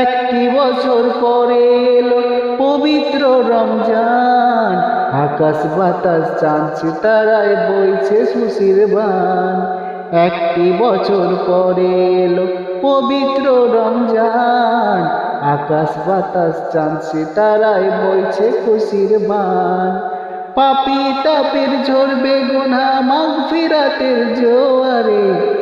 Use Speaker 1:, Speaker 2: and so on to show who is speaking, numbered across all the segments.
Speaker 1: একটি বছর পরে পবিত্র রমজান। আকাশ বাতাস চাঁদ সিতারায় বইছে সুশির বান। একটি বছর পরে এলো পবিত্র রমজান। আকাশ বাতাস চাঁদ সিতারায় বইছে খুশির বান। পাপি তাপের ঝরবে গুনা মাগ ফিরাতের জোয়ারে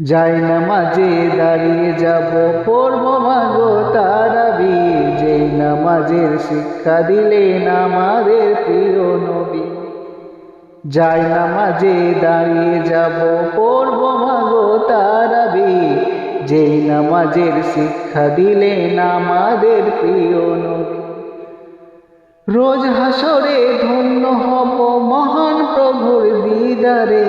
Speaker 1: যাই নামাজে দাঁড়িয়ে যাব, পড়ব মাগো তারাবি যেই নামাজের শিক্ষা দিলেন আমাদের প্রিয় নবী। যাই নামাজে দাঁড়িয়ে যাব, পড়ব মাগো তারাবি যেই নামাজের শিক্ষা দিলেন আমাদের প্রিয় নবী। রোজ হাসরে ধন্য হব মহান প্রভুর দিদারে।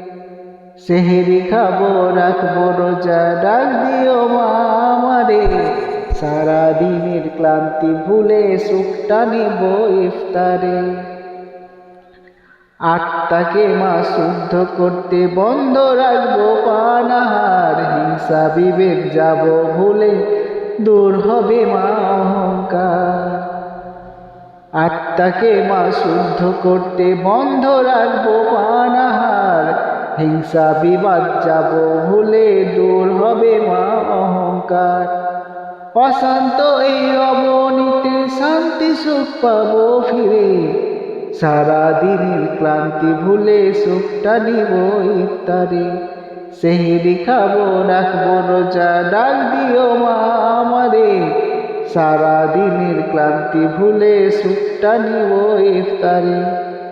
Speaker 1: সেহেরি খাব, রাখব, রোজা ডাক দিও মা আমারে। সারা দিনের ক্লান্তি ভুলে সুখটা নিব ইফতারে। আত্মাকে মা শুদ্ধ করতে বন্ধ রাখব পানাহার হিংসা, বিবেক যাব ভুলে দূর হবে মা অহংকার। আত্মাকে মা শুদ্ধ করতে বন্ধ রাখব পানাহার হিংসা বিবাদ যাব, ভুলে দূর হবে মা অহংকার। অশান্ত এই অবনীতে শান্তি সুখ পাব ফিরে। সারা দিনের ক্লান্তি ভুলে সুখটা নিব ইফতারে। সেহেরি খাব রাখব রোজা, ডাক দিও মা আমারে। সারা দিনের ক্লান্তি ভুলে সুখটা নিব ইফতারে।